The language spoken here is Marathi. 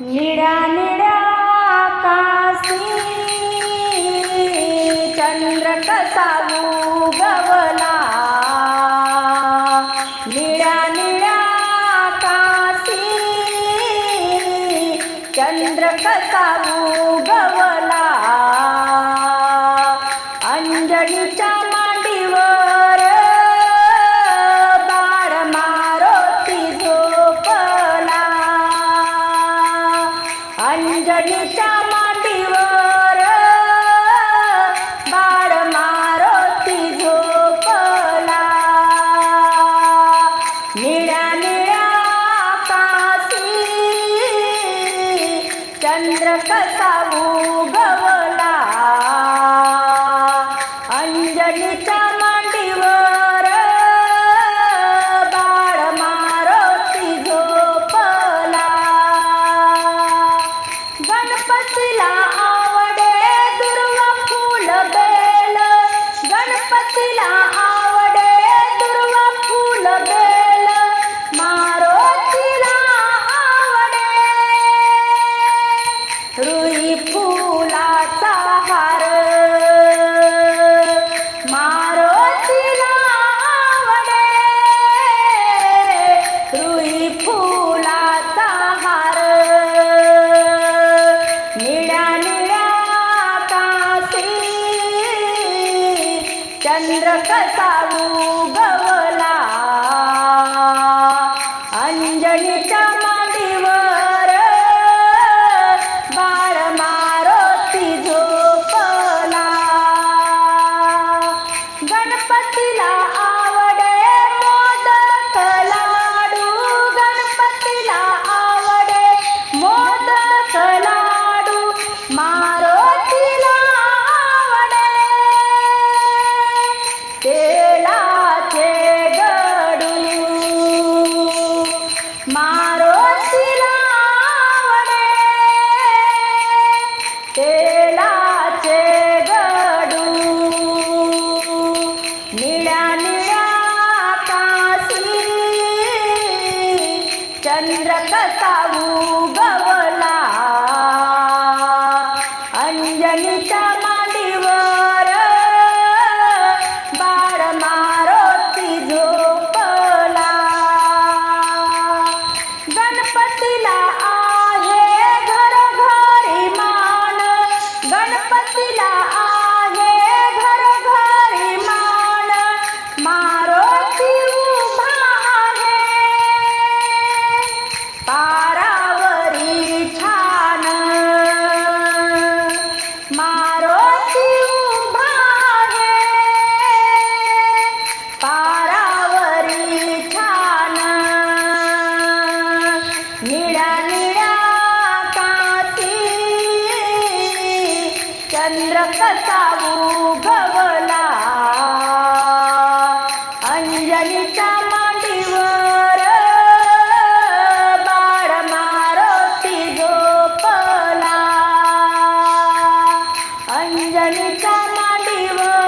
निळा निळा आकाशी चंद्र कसा उगवला? निळा निळा आकाशी चंद्र कसा उगवला? अंजनीच्या जडीच्या मातीवर बाळ मारोती झोपला. निळ्या निळ्या आकाशी चंद्र कसा उगव ಚಂದ್ರ ಕಸಾವು ಗೌ Pedra Cantalupe. चंद्र कसा उगवला अंजनीच्या मांडीवर बाळ मारुती झोपला. अंजनीच्या मांडीवर